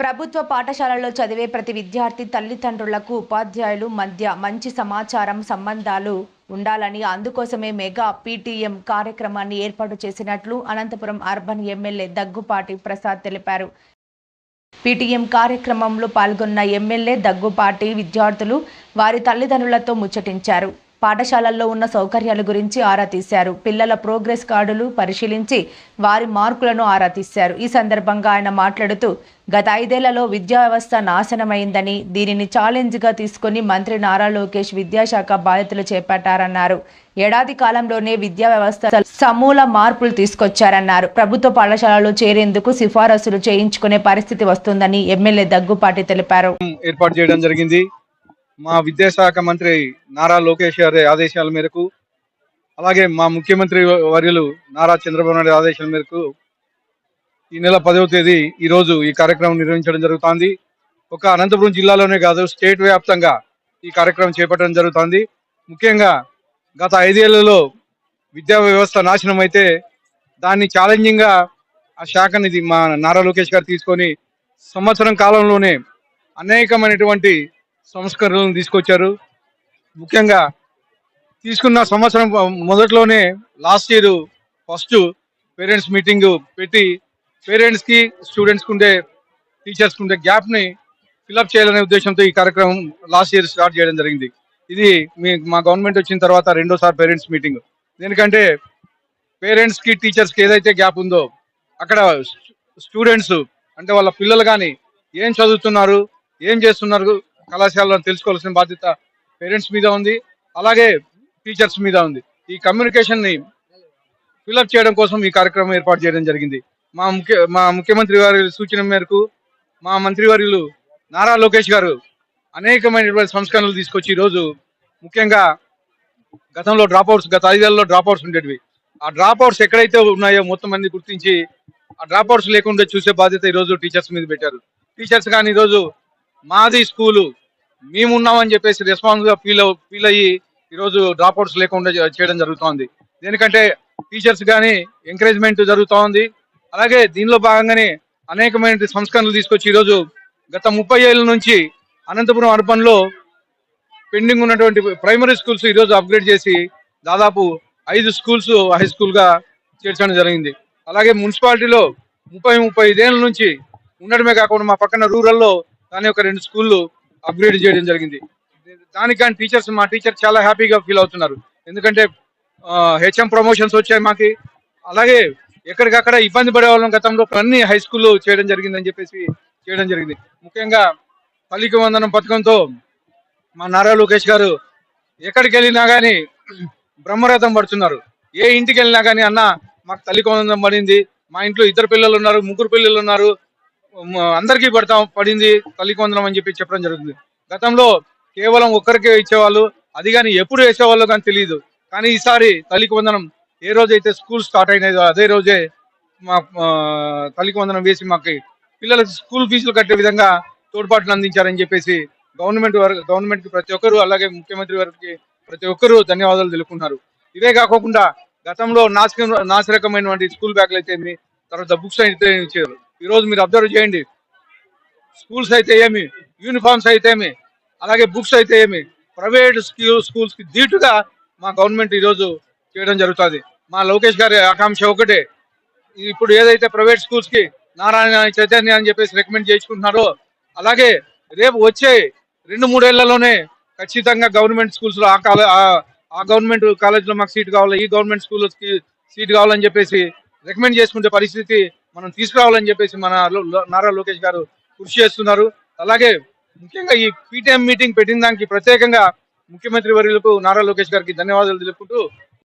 ప్రభుత్వ పాఠశాలలో చదివే ప్రతి విద్యార్థి తల్లిదండ్రులకు ఉపాధ్యాయులు మధ్య మంచి సమాచారం సంబంధాలు ఉండాలని అందుకోసమే మెగా పీటీఎం కార్యక్రమాన్ని ఏర్పాటు చేసినట్లు అనంతపురం అర్బన్ ఎమ్మెల్యే దగ్గుపాటి ప్రసాద్ తెలిపారు. పీటీఎం కార్యక్రమంలో పాల్గొన్న ఎమ్మెల్యే దగ్గుపాటి విద్యార్థులు వారి తల్లిదండ్రులతో ముచ్చటించారు. పాఠశాలల్లో ఉన్న సౌకర్యాల గురించి ఆరా తీశారు. పిల్లల ప్రోగ్రెస్ కార్డులు పరిశీలించి వారి మార్కులను ఆరా తీశారు. ఈ సందర్భంగా ఆయన మాట్లాడుతూ గత ఐదేళ్ళలో విద్యా వ్యవస్థ నాశనమైందని దీనిని ఛాలెంజ్గా తీసుకుని మంత్రి నారా లోకేష్ విద్యాశాఖ బాధ్యతలు చేపట్టారన్నారు. ఏడాది కాలంలోనే విద్యా వ్యవస్థ సమూల మార్పులు తీసుకొచ్చారన్నారు. ప్రభుత్వ పాఠశాలలో చేరేందుకు సిఫారసులు చేయించుకునే పరిస్థితి వస్తుందని ఎమ్మెల్యే దగ్గుపాటి తెలిపారు. ఏర్పాటు చేయడం జరిగింది. మా విద్యాశాఖ మంత్రి నారా లోకేష్ గారి ఆదేశాల మేరకు అలాగే మా ముఖ్యమంత్రి వర్యులు నారా చంద్రబాబు నాయుడు ఆదేశాల మేరకు ఈ నెల పదవ తేదీ ఈరోజు ఈ కార్యక్రమం నిర్వహించడం జరుగుతోంది. ఒక అనంతపురం జిల్లాలోనే కాదు స్టేట్ వ్యాప్తంగా ఈ కార్యక్రమం చేపట్టడం జరుగుతోంది. ముఖ్యంగా గత ఐదేళ్ళలో విద్యా వ్యవస్థ నాశనం అయితే దాన్ని ఛాలెంజింగ్గా ఆ శాఖని ఇది మా నారా లోకేష్ గారు తీసుకొని సంవత్సరం కాలంలోనే అనేకమైనటువంటి సంస్కరణలను తీసుకొచ్చారు. ముఖ్యంగా తీసుకున్న సంవత్సరం మొదట్లోనే last year first parents meeting పెట్టి పేరెంట్స్కి స్టూడెంట్స్కి ఉండే టీచర్స్కి ఉండే గ్యాప్ని ఫిల్అప్ చేయాలనే ఉద్దేశంతో ఈ కార్యక్రమం లాస్ట్ ఇయర్ స్టార్ట్ చేయడం జరిగింది. ఇది మీ మా గవర్నమెంట్ వచ్చిన తర్వాత రెండోసారి పేరెంట్స్ మీటింగ్. దేనికంటే పేరెంట్స్కి టీచర్స్కి ఏదైతే గ్యాప్ ఉందో అక్కడ స్టూడెంట్స్ అంటే వాళ్ళ పిల్లలు కానీ ఏం చదువుతున్నారు ఏం చేస్తున్నారు కళాశాలలో తెలుసుకోవాల్సిన బాధ్యత పేరెంట్స్ మీద ఉంది. అలాగే టీచర్స్ మీద ఉంది. ఈ కమ్యూనికేషన్ని ఫిలప్ ఫిల్అప్ చేయడం కోసం ఈ కార్యక్రమం ఏర్పాటు చేయడం జరిగింది. మా ముఖ్య మా ముఖ్యమంత్రి వారి సూచన మేరకు మా మంత్రివర్యులు నారా లోకేష్ గారు అనేకమైనటువంటి సంస్కరణలు తీసుకొచ్చి ఈరోజు ముఖ్యంగా గతంలో డ్రాప్అవుట్స్ గత ఐదేళ్ళలో డ్రాప్ అవుట్స్ ఉండేటివి. ఆ డ్రాప్అవుట్స్ ఎక్కడైతే ఉన్నాయో మొత్తం మంది గుర్తించి ఆ డ్రాప్అవుట్స్ లేకుండా చూసే బాధ్యత ఈరోజు టీచర్స్ మీద పెట్టారు. టీచర్స్ కానీ ఈరోజు మాది స్కూలు. మేమున్నామని చెప్పేసి రెస్పాన్స్గా ఫీల్ ఫీల్ అయ్యి ఈరోజు డ్రాప్ అవుట్స్ లేకుండా చేయడం జరుగుతోంది. దేనికంటే టీచర్స్ కానీ ఎంకరేజ్మెంట్ జరుగుతూ ఉంది అలాగే దీనిలో భాగంగానే అనేకమైన సంస్కరణలు తీసుకొచ్చి ఈరోజు గత ముప్పై ఏళ్ళ నుంచి అనంతపురం అర్బన్లో పెండింగ్ ఉన్నటువంటి ప్రైమరీ స్కూల్స్ ఈరోజు అప్గ్రేడ్ చేసి దాదాపు ఐదు స్కూల్స్ హై స్కూల్గా చేర్చడం జరిగింది. అలాగే మున్సిపాలిటీలో ముప్పై ముప్పై ఐదేళ్ళ నుంచి ఉండడమే కాకుండా మా పక్కన రూరల్లో కానీ ఒక రెండు స్కూళ్ళు అప్గ్రేడ్ చేయడం జరిగింది. దానికి కానీ టీచర్స్ మా టీచర్ చాలా హ్యాపీగా ఫీల్ అవుతున్నారు. ఎందుకంటే హెచ్ఎం ప్రమోషన్స్ వచ్చాయి మాకి. అలాగే ఎక్కడికక్కడ ఇబ్బంది పడే వాళ్ళం గతంలో అన్ని హై స్కూల్లో చేయడం జరిగిందని చెప్పేసి చేయడం జరిగింది. ముఖ్యంగా పల్లికి వందనం పథకంతో మా నారా లోకేష్ గారు ఎక్కడికి వెళ్ళినా కానీ బ్రహ్మరథం పడుతున్నారు. ఏ ఇంటికి వెళ్ళినా కానీ అన్న మాకు తల్లి వందనం పడింది. మా ఇంట్లో ఇద్దరు పిల్లలు ఉన్నారు ముగ్గురు పిల్లలు ఉన్నారు. అందరికీ పడతాం పడింది తల్లి వందనం అని చెప్పి చెప్పడం జరుగుతుంది. గతంలో కేవలం ఒక్కరికే ఇచ్చేవాళ్ళు అది కానీ ఎప్పుడు వేసేవాళ్ళు కానీ తెలియదు కానీ ఈసారి తల్లికి వందనం ఏ రోజైతే స్కూల్ స్టార్ట్ అయినదో అదే రోజే మా ఆ, తల్లికి వందనం వేసి మాకు పిల్లలకు స్కూల్ ఫీజులు కట్టే విధంగా తోడ్పాటును అందించారని చెప్పేసి గవర్నమెంట్ వారు గవర్నమెంట్కి ప్రతి ఒక్కరు అలాగే ముఖ్యమంత్రి వారికి ప్రతి ఒక్కరూ ధన్యవాదాలు తెలుపుకున్నారు ఇవే కాకుండా గతంలో నాశకం నాశరకమైనటువంటి స్కూల్ బ్యాగ్లు అయితే తర్వాత బుక్స్ అయితే ఇచ్చారు ఈరోజు మీరు అబ్జర్వ్ చేయండి. స్కూల్స్ అయితే ఏమి యూనిఫామ్స్ అయితే ఏమి అలాగే బుక్స్ అయితే ఏమి ప్రైవేట్ స్కూల్స్కి ధీటుగా మా గవర్నమెంట్ ఈరోజు చేయడం జరుగుతుంది. మా లోకేష్ గారి ఆకాంక్ష ఒకటే ఇప్పుడు ఏదైతే ప్రైవేట్ స్కూల్స్కి నారాయణ చైతన్య అని చెప్పేసి రికమెండ్ చేయించుకుంటున్నారో అలాగే రేపు వచ్చే రెండు మూడేళ్ళలోనే ఖచ్చితంగా గవర్నమెంట్ స్కూల్స్లో ఆ కాలే ఆ- గవర్నమెంట్ కాలేజ్లో మాకు సీట్ కావాలి ఈ గవర్నమెంట్ స్కూల్కి సీట్ కావాలని చెప్పేసి రికమెండ్ చేసుకునే పరిస్థితి మనం తీసుకురావాలని చెప్పేసి మన నారా లోకేష్ గారు కృషి చేస్తున్నారు. అలాగే ముఖ్యంగా ఈ పీటీఎం మీటింగ్ పెట్టిన దానికి ప్రత్యేకంగా ముఖ్యమంత్రి వర్యులకు నారా లోకేష్ గారికి ధన్యవాదాలు తెలుపుకుంటూ